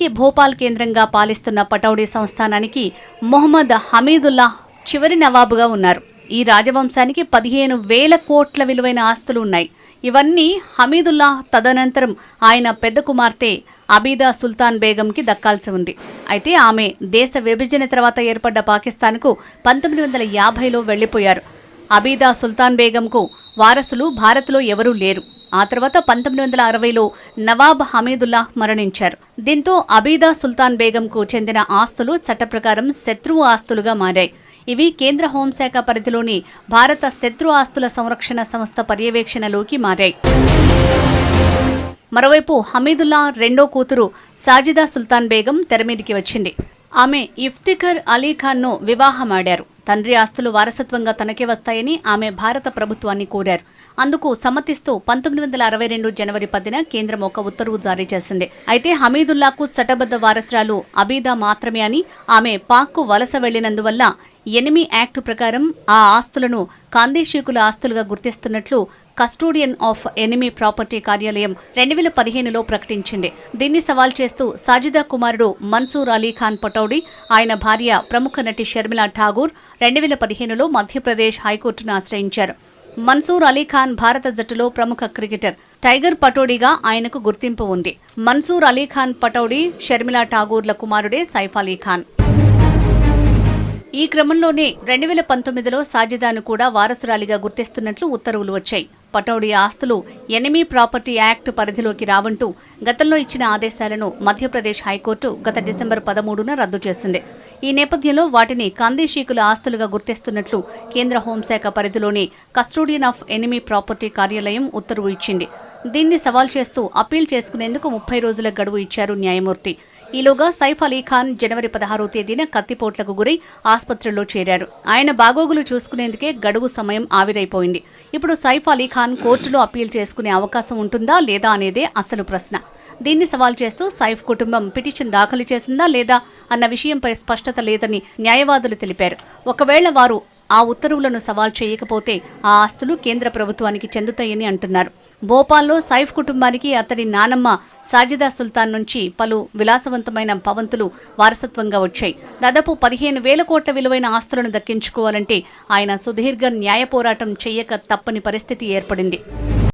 ఇప్పటికే భోపాల్ కేంద్రంగా పాలిస్తున్న పటౌడీ సంస్థానానికి మొహమ్మద్ హమీదుల్లా చివరి నవాబుగా ఉన్నారు. ఈ రాజవంశానికి పదిహేను వేల కోట్ల విలువైన ఆస్తులు ఉన్నాయి. ఇవన్నీ హమీదుల్లా తదనంతరం ఆయన పెద్ద కుమార్తె అబీదా సుల్తాన్ బేగంకి దక్కాల్సి ఉంది. అయితే ఆమె దేశ విభజన తర్వాత ఏర్పడ్డ పాకిస్తాన్కు పంతొమ్మిది వందల యాభైలో వెళ్ళిపోయారు అబీదా సుల్తాన్ బేగంకు వారసులు భారత్లో ఎవరూ లేరు. ఆ తర్వాత పంతొమ్మిది వందల అరవైలో నవాబ్ హమీదుల్లా మరణించారు. దీంతో అబీదా సుల్తాన్ బేగంకు చెందిన ఆస్తులు చట్టప్రకారం శత్రువు ఆస్తులుగా మారాయి. ఇవి కేంద్ర హోంశాఖ పరిధిలోని భారత శత్రు ఆస్తుల సంరక్షణ సంస్థ పర్యవేక్షణలోకి మారాయి. మరోవైపు హమీదుల్లా రెండో కూతురు సాజిదా సుల్తాన్ బేగం తెరమీదికి వచ్చింది. ఆమె ఇఫ్తిఖర్ అలీ ఖాన్ను వివాహమాడారు. తండ్రి ఆస్తులు వారసత్వంగా తనకే వస్తాయని ఆమె భారత ప్రభుత్వాన్ని కోరారు. అందుకు సమ్మతిస్తూ పంతొమ్మిది వందల అరవై రెండు జనవరి పదిన కేంద్రం ఒక ఉత్తర్వు జారీ చేసింది. అయితే హమీదుల్లాకు చట్టబద్ధ వారసురాలు అబీదా మాత్రమే అని ఆమె పాక్కు వలస వెళ్ళినందువల్ల ఎనిమి యాక్ట్ ప్రకారం ఆ ఆస్తులను కాందేశీకుల ఆస్తులుగా గుర్తిస్తున్నట్లు కస్టోడియన్ ఆఫ్ ఎనిమీ ప్రాపర్టీ కార్యాలయం రెండు వేల పదిహేనులో ప్రకటించింది. దీన్ని సవాల్ చేస్తూ సాజిదా కుమారుడు మన్సూర్ అలీ ఖాన్ పటౌడి ఆయన భార్య ప్రముఖ నటి షర్మిలా ఠాగూర్ రెండు వేల పదిహేనులో మధ్యప్రదేశ్ హైకోర్టును ఆశ్రయించారు. మన్సూర్ అలీ ఖాన్ భారత జట్టులో ప్రముఖ క్రికెటర్. టైగర్ పటౌడీగా ఆయనకు గుర్తింపు ఉంది. మన్సూర్ అలీ ఖాన్ పటౌడీ షర్మిలా ఠాగూర్ల కుమారుడే సైఫ్ అలీ ఖాన్. ఈ క్రమంలోనే రెండు వేల పంతొమ్మిదిలో సాజిదాను కూడా వారసురాలిగా గుర్తిస్తున్నట్లు ఉత్తర్వులు వచ్చాయి. పటౌడి ఆస్తులు ఎనిమీ ప్రాపర్టీ యాక్ట్ పరిధిలోకి రావంటూ గతంలో ఇచ్చిన ఆదేశాలను మధ్యప్రదేశ్ హైకోర్టు గత డిసెంబర్ పదమూడున రద్దు చేసింది. ఈ నేపథ్యంలో వాటిని కాందేశీకుల ఆస్తులుగా గుర్తిస్తున్నట్లు కేంద్ర హోంశాఖ పరిధిలోని కస్టోడియన్ ఆఫ్ ఎనిమీ ప్రాపర్టీ కార్యాలయం ఉత్తర్వు ఇచ్చింది. దీన్ని సవాల్ చేస్తూ అప్పీల్ చేసుకునేందుకు ముప్పై రోజుల గడువు ఇచ్చారు న్యాయమూర్తి. ఈలోగా సైఫ్ అలీ ఖాన్ జనవరి పదహారో తేదీన కత్తిపోట్లకు గురై ఆసుపత్రిలో చేరారు. ఆయన బాగోగులు చూసుకునేందుకే గడువు సమయం ఆవిరైపోయింది. ఇప్పుడు సైఫ్ అలీ ఖాన్ కోర్టులో అప్పీల్ చేసుకునే అవకాశం ఉంటుందా లేదా అనేదే అసలు ప్రశ్న. దీన్ని సవాల్ చేస్తూ సైఫ్ కుటుంబం పిటిషన్ దాఖలు చేసిందా లేదా అన్న విషయంపై స్పష్టత లేదని న్యాయవాదులు తెలిపారు. ఒకవేళ వారు ఆ ఉత్తర్వులను సవాల్ చేయకపోతే ఆ ఆస్తులు కేంద్ర ప్రభుత్వానికి చెందుతాయని అంటున్నారు. భోపాల్లో సైఫ్ కుటుంబానికి అతడి నానమ్మ సాజిదా సుల్తాన్ నుంచి పలు విలాసవంతమైన భవంతులు వారసత్వంగా వచ్చాయి. దాదాపు పదిహేను వేల కోట్ల విలువైన ఆస్తులను దక్కించుకోవాలంటే ఆయన సుదీర్ఘ న్యాయ పోరాటం చేయక తప్పని పరిస్థితి ఏర్పడింది.